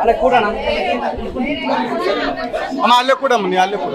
ಅಲ್ಲ ಕೂಡಣ ಅಣ್ಣ ಅಲ್ಲೇ ಕೂಡ ನೀ ಅಲ್ಲೇ ಕೂಡ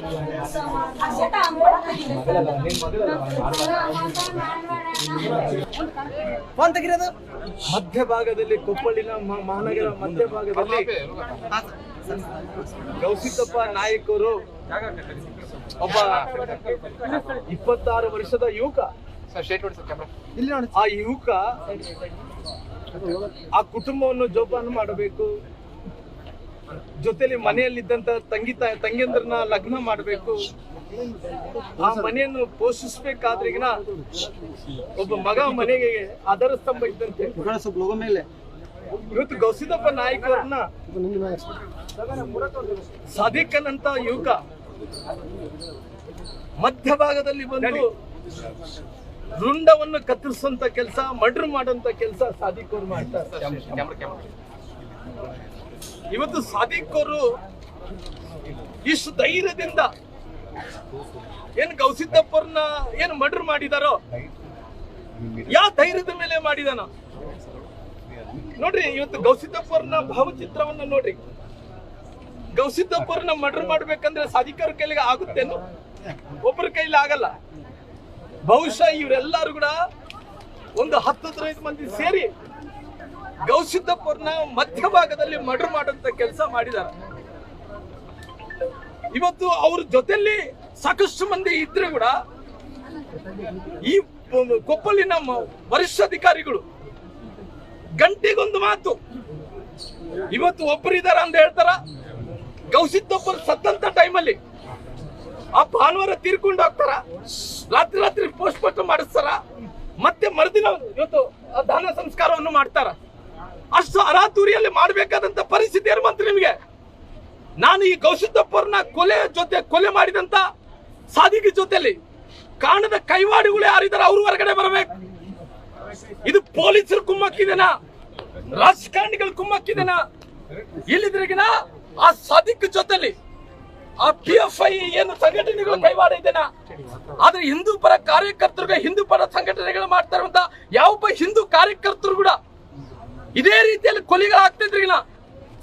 ಮಧ್ಯಭಾಗದಲ್ಲಿ ಕೊಪ್ಪಳಿನ ಮ- ಮಹಾನಗರ ಮಧ್ಯಭಾಗದಲ್ಲಿ ಗೌಸಿತಪ್ಪ ನಾಯಕರು ಒಬ್ಬ ಇಪ್ಪತ್ತಾರು ವರ್ಷದ ಯುವಕ. ಆ ಯುವಕ ಆ ಕುಟುಂಬವನ್ನು ಜೋಪಾನ ಮಾಡಬೇಕು. ಜೊತೆಲಿ ಮನೆಯಲ್ಲಿದ್ದಂತ ತಂಗಿ ತಂಗಿಯಂದ್ರನ್ನ ಲಗ್ನ ಮಾಡಬೇಕು. ಆ ಮನೆಯನ್ನು ಪೋಷಿಸ್ಬೇಕಾದ್ರಿಗಿನ ಒಬ್ಬ ಮಗ ಮನೆಗೆ ಆಧಾರ ಸ್ತಂಭ ಇದ್ದಂತೆ. ಇವತ್ತು ಗೌಸಿದಪ್ಪ ನಾಯಕರನ್ನ ಸದಿಕನ್ ಅಂತ ಯುವಕ ಮಧ್ಯಭಾಗದಲ್ಲಿ ಬಂದು ರುಂಡವನ್ನು ಕತ್ತರಿಸುವಂತ ಕೆಲಸ ಮರ್ಡರ್ ಮಾಡುವಂತ ಕೆಲಸ ಸಾದಿಕ್ ಅವ್ರು ಮಾಡ್ತಾರೆ. ಇವತ್ತು ಸಾದಿಕ್ ಅವರು ಇಷ್ಟು ಧೈರ್ಯದಿಂದ ಏನ್ ಗೌಸಿದ್ದಪ್ಪರ್ನ ಏನ್ ಮರ್ಡರ್ ಮಾಡಿದಾರೋ? ಯಾವ ಧೈರ್ಯದ ಮೇಲೆ ಮಾಡಿದಾನ? ನೋಡ್ರಿ, ಇವತ್ತು ಗೌಸಿದ್ದಪ್ಪರ್ನ ಭಾವಚಿತ್ರವನ್ನ ನೋಡ್ರಿ. ಗೌಸಿದ್ದಪ್ಪರ್ನ ಮರ್ಡರ್ ಮಾಡ್ಬೇಕಂದ್ರೆ ಸಾಧಿಕಾರ ಕೈಲಿಗೆ ಆಗುತ್ತೇನು? ಒಬ್ಬರ ಕೈಲಿ ಆಗಲ್ಲ. ಬಹುಶಃ ಇವರೆಲ್ಲರೂ ಕೂಡ ಒಂದು ಹತ್ತು ಹದಿನೈದು ಮಂದಿ ಸೇರಿ ಗೌಸಿದ್ದಪ್ಪರ್ನ ಮಧ್ಯಭಾಗದಲ್ಲಿ ಮರ್ಡರ್ ಮಾಡುವಂತ ಕೆಲಸ ಮಾಡಿದ್ದಾರೆ ಇವತ್ತು ಅವ್ರ ಜೊತೆಲಿ ಸಾಕಷ್ಟು ಮಂದಿ ಇದ್ರೆ ಕೂಡ ಈ ಕೊಪ್ಪಲಿನ ವರಿಷ್ಠ ವರಿಷ್ಠಾಧಿಕಾರಿಗಳು ಗಂಟೆಗೊಂದು ಮಾತು. ಇವತ್ತು ಒಬ್ಬರಿದಾರ ಅಂತ ಹೇಳ್ತಾರ. ಗೌಸಿದ್ದೊಬ್ಬರು ಸತ್ತಂತ ಟೈಮಲ್ಲಿ ಆ ಭಾನುವಾರ ತೀರ್ಕೊಂಡು ಹೋಗ್ತಾರ. ರಾತ್ರಿ ರಾತ್ರಿ ಪೋಸ್ಟ್ ಮಾಡಿಸ್ತಾರ. ಮತ್ತೆ ಮರುದಿನ ಇವತ್ತು ದಾನ ಸಂಸ್ಕಾರವನ್ನು ಮಾಡ್ತಾರ. ಅಷ್ಟು ಅರಾತುರಿಯಲ್ಲಿ ಮಾಡಬೇಕಾದಂತ ಪರಿಸ್ಥಿತಿ ಮಂತ್ರಿ ನಿಮಗೆ? ನಾನು ಈ ಗೌಸಿದ್ದಪ್ಪರ್ನ ಕೊಲೆ ಜೊತೆ, ಕೊಲೆ ಮಾಡಿದಂತ ಸಾದಿಗೆ ಜೊತೆಯಲ್ಲಿ ಕಾಣದ ಕೈವಾಡಿಗಳು ಯಾರಿದ್ದಾರೆ ಅವ್ರ ಹೊರಗಡೆ ಬರಬೇಕು. ಇದು ಪೊಲೀಸರು ಕುಮ್ಮಕ್ಕಿದೆನಾ? ರಾಜಕಾರಣಿಗಳ ಕುಮ್ಮಕ್ಕಿದೆನಾ? ಇಲ್ಲಿದ್ರಿಗಿನ ಆ ಸಾದಿಕ್ ಜೊತೆಲಿ ಆ ಪಿ ಎಫ್ ಐ ಏನು ಸಂಘಟನೆಗಳು ಕೈವಾಡ ಇದೆನಾ? ಆದ್ರೆ ಹಿಂದೂ ಪರ ಕಾರ್ಯಕರ್ತರು ಹಿಂದೂ ಪರ ಸಂಘಟನೆಗಳು ಮಾಡ್ತಾರಂತ ಯಾವೊಬ್ಬ ಹಿಂದೂ ಕಾರ್ಯಕರ್ತರು ಕೂಡ ಇದೇ ರೀತಿಯಲ್ಲಿ ಕೊಲೆಗಳಾಗ್ತಿದ್ರಿಗಿನ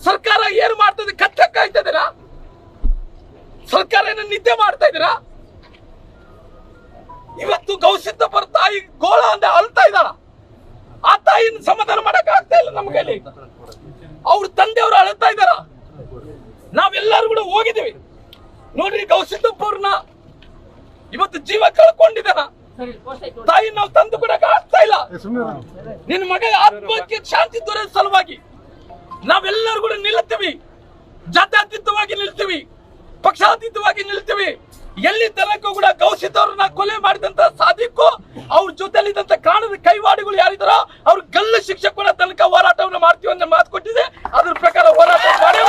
ಸರ್ಕಾರ ಏನು ಮಾಡ್ತದೆ? ಕತ್ತಕ್ಕಾಯ್ತಾ ಇದೀರಾ ಸರ್ಕಾರ ಏನ ನಿದ್ದೆ ಮಾಡ್ತಾ ಇದೀರಾ ಇವತ್ತು ಗೌಸಿದ್ದಪ್ಪರ ತಾಯಿ ಗೋಳ ಅಂತ ಅಳ್ತಾ ಇದ್ದಾಳ. ಆ ತಾಯಿನ ಸಮಾಧಾನ ಮಾಡಕ್ ಆಗ್ತಾ ಇಲ್ಲ ನಮ್ಮ ಕೈಲಿ. ಅವ್ರ ತಂದೆಯವರು ಅಳ್ತಾ ಇದ್ದಾರ. ನಾವೆಲ್ಲರೂ ಕೂಡ ಹೋಗಿದ್ದೀವಿ. ನೋಡ್ರಿ ಗೌಸಿದ್ದಪ್ಪವ್ರನ್ನ ಇವತ್ತು ಜೀವ ಕಳ್ಕೊಂಡಿದ್ದಾನ ತಾಯಿ ನಾವು ತಂದು ಕೊಡಕ್ ಆಗ್ತಾ ಇಲ್ಲ. ನಿನ್ ಮಗ ಆತ್ಮಕ್ಕೆ ಶಾಂತಿ ದೊರೆಯ ಸಲುವಾಗಿ ನಾವೆಲ್ಲರೂ ಕೂಡ ನಿಲ್ತೀವಿ ಜಾತ್ಯತೀತವಾಗಿ ನಿಲ್ತೀವಿ. ಪಕ್ಷಾತೀತವಾಗಿ ನಿಲ್ತೀವಿ. ಎಲ್ಲಿ ತನಕ ಕೂಡ ಗೌಸಿತವ್ರನ್ನ ಕೊಲೆ ಮಾಡಿದಂತ ಸಾದಿಕ್ಕು, ಅವ್ರ ಜೊತೆಲಿದ್ದಂತ ಕಾಣದ ಕೈವಾಡಿಗಳು ಯಾರಿದಾರೋ, ಅವ್ರ ಗಲ್ಲು ಶಿಕ್ಷೆ ಕೂಡ ತನಕ ಹೋರಾಟವನ್ನು ಮಾಡ್ತೀವಿ ಅಂತ ಮಾತು ಕೊಟ್ಟಿದೆ. ಅದ್ರ ಪ್ರಕಾರ ಹೋರಾಟ ಮಾಡಿ?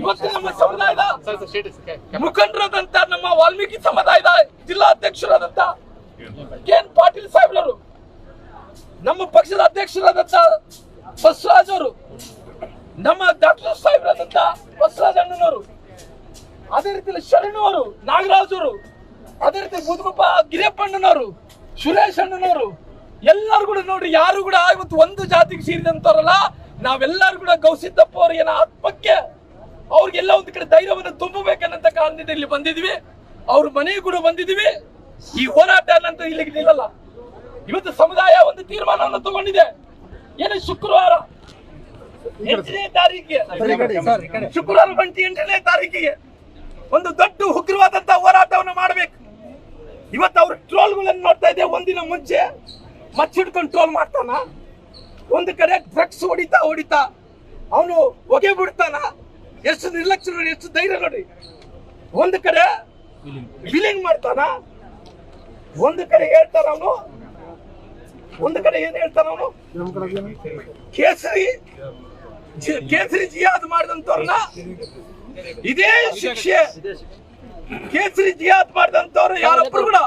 ಇವತ್ತು ನಮ್ಮ ಸಮುದಾಯದ ಮುಖಂಡರಾದಂತ ನಮ್ಮ ವಾಲ್ಮೀಕಿ ಸಮುದಾಯದ ಜಿಲ್ಲಾ ಅಧ್ಯಕ್ಷರಾದಂತ ಕೆ ಎನ್ ಪಾಟೀಲ್ ಸಾಹೇಬ್ರವರು, ನಮ್ಮ ಪಕ್ಷದ ಅಧ್ಯಕ್ಷರಾದಂತ ಬಸವರಾಜ್ ಅವರು, ನಮ್ಮ ಡಾಕ್ಟರ್ ಸಾಹೇಬ್ರಾದಂತ ಬಸವರಾಜ್ ಅಣ್ಣನವರು, ಅದೇ ರೀತಿ ಶರಣು ಅವರು, ನಾಗರಾಜ್ ಅವರು, ಅದೇ ರೀತಿ ಮುದುಗುಪ್ಪ ಗಿರಿಯಪ್ಪಣ್ಣನವರು, ಸುರೇಶ್ ಅಣ್ಣನವರು, ಎಲ್ಲರೂ ಕೂಡ ನೋಡ್ರಿ, ಯಾರು ಕೂಡ ಇವತ್ತು ಒಂದು ಜಾತಿಗೆ ಸೇರಿದಂತವರಲ್ಲ. ನಾವೆಲ್ಲರೂ ಕೂಡ ಗೌಸಿದ್ದಪ್ಪ ಏನ ಆತ್ಮಕ್ಕೆ ಅವ್ರಿಗೆಲ್ಲ ಒಂದ್ ಕಡೆ ಧೈರ್ಯವನ್ನು ತುಂಬಬೇಕನ್ನಂತ ಕಾರಣದಿಂದ ಇಲ್ಲಿ ಬಂದಿದ್ವಿ. ಅವ್ರ ಮನೆಗೆ ಕೂಡ ಬಂದಿದ್ವಿ. ಈ ಹೋರಾಟ ಅನ್ನಂತ ಇಲ್ಲಿಗೆ ನಿಲ್ಲಲ್ಲ. ಇವತ್ತು ಸಮುದಾಯ ಒಂದು ತೀರ್ಮಾನವನ್ನು ತಗೊಂಡಿದೆ. ಏನು ಶುಕ್ರವಾರ? ಎಂಟನೇ ತಾರೀಕಿಗೆ. ಶುಕ್ರವಾರ ಬಂಟಿ ಎಂಟನೇ ತಾರೀಕಿಗೆ ಒಂದು ದೊಡ್ಡ ಉಗ್ರವಾದಂತ ಹೋರಾಟವನ್ನು ಮಾಡಬೇಕು. ಇವತ್ತು ಅವ್ರ ಟ್ರೋಲ್ಗಳನ್ನು ನೋಡ್ತಾ ಇದ್ದೆ ಒಂದಿನ ಮುಂಚೆ. ಮಚ್ಚಿಡ್ಕೊಂಡು ಟ್ರೋಲ್ ಮಾಡ್ತಾನ. ಒಂದು ಕಡೆ ಡ್ರಗ್ಸ್ ಹೊಡಿತಾ ಹೊಡಿತಾ ಅವನು ಹೊಗೆ ಬಿಡ್ತಾನ. ಎಷ್ಟು ನಿರ್ಲಕ್ಷ್ಯ ನೋಡಿ, ಎಷ್ಟು ಧೈರ್ಯ ನೋಡಿ. ಒಂದು ಕಡೆ ಬಿಲಿಂಗ್ ಮಾಡ್ತಾನ, ಒಂದು ಕಡೆ ಹೇಳ್ತಾನ ಅವನು, ಒಂದು ಕಡೆ ಏನ್ ಹೇಳ್ತಾನ ಅವನು? ಕೇಸರಿ ಕೇಸರಿ ಜಿಯಾದ್ ಮಾಡಿದಂತವ್ರನ್ನ ಇದೇ ಶಿಕ್ಷೆ. ಕೇಸರಿ ಜಿಯಾದ್ ಮಾಡಿದಂತವ್ರು ಯಾರೊಬ್ರು ಕೂಡ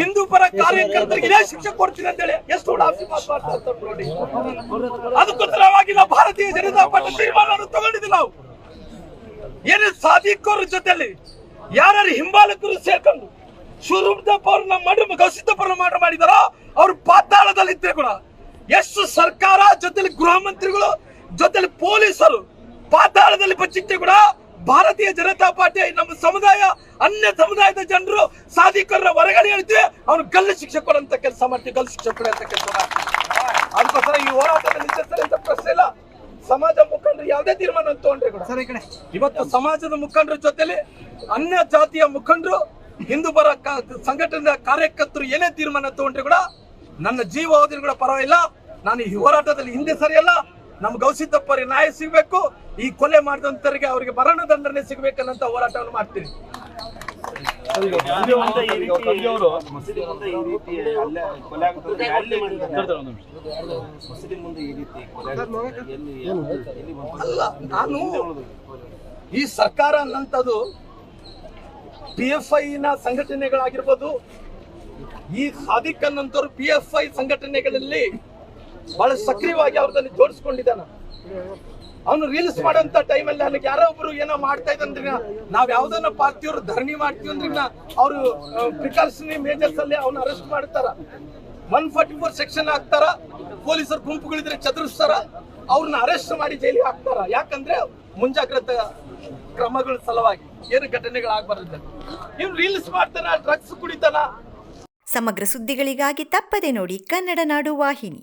ಹಿಂದೂ ಪರ ಕಾರ್ಯಕರ್ತರಿಗೆ ಇದೇ ಶಿಕ್ಷೆ ಕೊಡ್ತೀನಿ ಎಷ್ಟು ಮಾಡ್ತಾ ಇರ್ತಾರೆ ನೋಡಿ. ಅದಕ್ಕೋಸ್ಕರವಾಗಿ ನಾವು ಭಾರತೀಯ ಜನತಾ ಪಾರ್ಟಿ ತೀರ್ಮಾನವನ್ನು ತಗೊಂಡಿದ್ವಿ ನಾವು. ಏನೇ ಸಾಧಿಕೋರ ಜೊತೆಲಿ ಯಾರ್ಯಾರು ಹಿಂಬಾಲಕರು ಸೇರ್ಕೊಂಡು ಶಿವರೂಪದಪ್ಪ ಮಾಡಿ ಗೌಸಿದ್ದಪ್ಪರ ಮಾಡ ಮಾಡಿದಾರೋ ಅವ್ರು ಪಾತಾಳದಲ್ಲಿ ಇದ್ರೆ ಕೂಡ ಎಷ್ಟು ಸರ್ಕಾರ ಜೊತೆಲಿ ಗೃಹ ಮಂತ್ರಿಗಳು ಜೊತೆಲಿ ಪೊಲೀಸರು ಪಾತಾಳದಲ್ಲಿ ಬಚ್ಚಿಟ್ಟೆ ಕೂಡ ಭಾರತೀಯ ಜನತಾ ಪಾರ್ಟಿ ನಮ್ಮ ಸಮುದಾಯ, ಅನ್ಯ ಸಮುದಾಯದ ಜನರು ಸಾಧಿಕರ ಹೊರಗಡೆ ಹೇಳ್ತೀವಿ ಅವ್ನು ಗಲ್ಲು ಶಿಕ್ಷೆ ಕೊಡಂತ ಕೆಲಸ ಮಾಡ್ತೀವಿ, ಗಲ್ಲು ಶಿಕ್ಷೆ ಕೊಡಂತ ಕೆಲಸ ಮಾಡ್ತೀವಿ. ಅದಕ್ಕೋಸ್ಕರ ಈ ಹೋರಾಟದಲ್ಲಿ ಪ್ರಶ್ನೆ ಇಲ್ಲ. ಸಮಾಜ ಮುಖಂಡರು ಯಾವುದೇ ತೀರ್ಮಾನ ತಗೊಂಡ್ರೆ ಕೂಡ. ಇವತ್ತು ಸಮಾಜದ ಮುಖಂಡರ ಜೊತೆಲಿ ಅನ್ಯ ಜಾತಿಯ ಮುಖಂಡರು ಹಿಂದೂ ಪರ ಸಂಘಟನೆಯ ಕಾರ್ಯಕರ್ತರು ಏನೇ ತೀರ್ಮಾನ ತಗೊಂಡ್ರೆ ಕೂಡ ನನ್ನ ಜೀವ ಹೋದ್ರೆ ಕೂಡ ಪರವಾಗಿಲ್ಲ. ನಾನು ಈ ಹೋರಾಟದಲ್ಲಿ ಹಿಂದೆ ಸರಿಯಲ್ಲ. ನಮ್ಮ ಗೌಸಿದ್ದಪ್ಪರಿಗೆ ನ್ಯಾಯ ಸಿಗಬೇಕು. ಈ ಕೊಲೆ ಮಾಡಿದಂತರಿಗೆ ಅವರಿಗೆ ಮರಣ ದಂಡನೆ ಸಿಗಬೇಕನ್ನಂತ ಹೋರಾಟವನ್ನು ಮಾಡ್ತೀನಿ. ನಾನು ಈ ಸರ್ಕಾರ ಅನ್ನಂಥದ್ದು ಪಿ ಎಫ್ ಐ ನ ಸಂಘಟನೆಗಳಾಗಿರ್ಬೋದು, ಈ ಸಾದಿಕ್ ಅನ್ನಂತವ್ರು ಪಿ ಎಫ್ ಐ ಸಂಘಟನೆಗಳಲ್ಲಿ ಬಹಳ ಸಕ್ರಿಯವಾಗಿ ಅವ್ರದಲ್ಲಿ ಜೋಡಿಸ್ಕೊಂಡಿದ್ದಾನ. ಅವನು ರೀಲ್ಸ್ ಮಾಡೋಂತ ಟೈಮಲ್ಲಿ ನನಗೆ ಯಾರೋ ಒಬ್ರು ಏನೋ ಮಾಡ್ತಾ ಇದ್ದಂದ್ರೆ ನಾವ್ ಯಾವ್ದನ್ನ ಪಾರ್ಟಿಯವರು ಧರಣಿ ಮಾಡ್ತೀವಿ ಅಂದ್ರೆ ಅವರು ಪ್ರಿಕಾಷನರಿ ಮೇಜರ್ಸ್ ಅಲ್ಲಿ ಅವ್ನ ಅರೆಸ್ಟ್ ಮಾಡ್ತಾರ. ಒನ್ ಫಾರ್ಟಿ ಫೋರ್ ಸೆಕ್ಷನ್ ಹಾಕ್ತಾರ. ಪೊಲೀಸರು ಗುಂಪುಗಳಿದ್ರೆ ಚದುರಿಸ್ತಾರ. ಅವ್ರನ್ನ ಅರೆಸ್ಟ್ ಮಾಡಿ ಜೈಲಿಗೆ ಹಾಕ್ತಾರ. ಯಾಕಂದ್ರೆ ಮುಂಜಾಗ್ರತಾ ಕ್ರಮಗಳ ಸಲುವಾಗಿ ಏನು ಘಟನೆಗಳಾಗಬಾರ್ದು. ಇವ್ನು ರೀಲ್ಸ್ ಮಾಡ್ತಾನ ಡ್ರಗ್ಸ್ ಕುಡಿತಾನ. ಸಮಗ್ರ ಸುದ್ದಿಗಳಿಗಾಗಿ ತಪ್ಪದೆ ನೋಡಿ ಕನ್ನಡ ನಾಡು ವಾಹಿನಿ.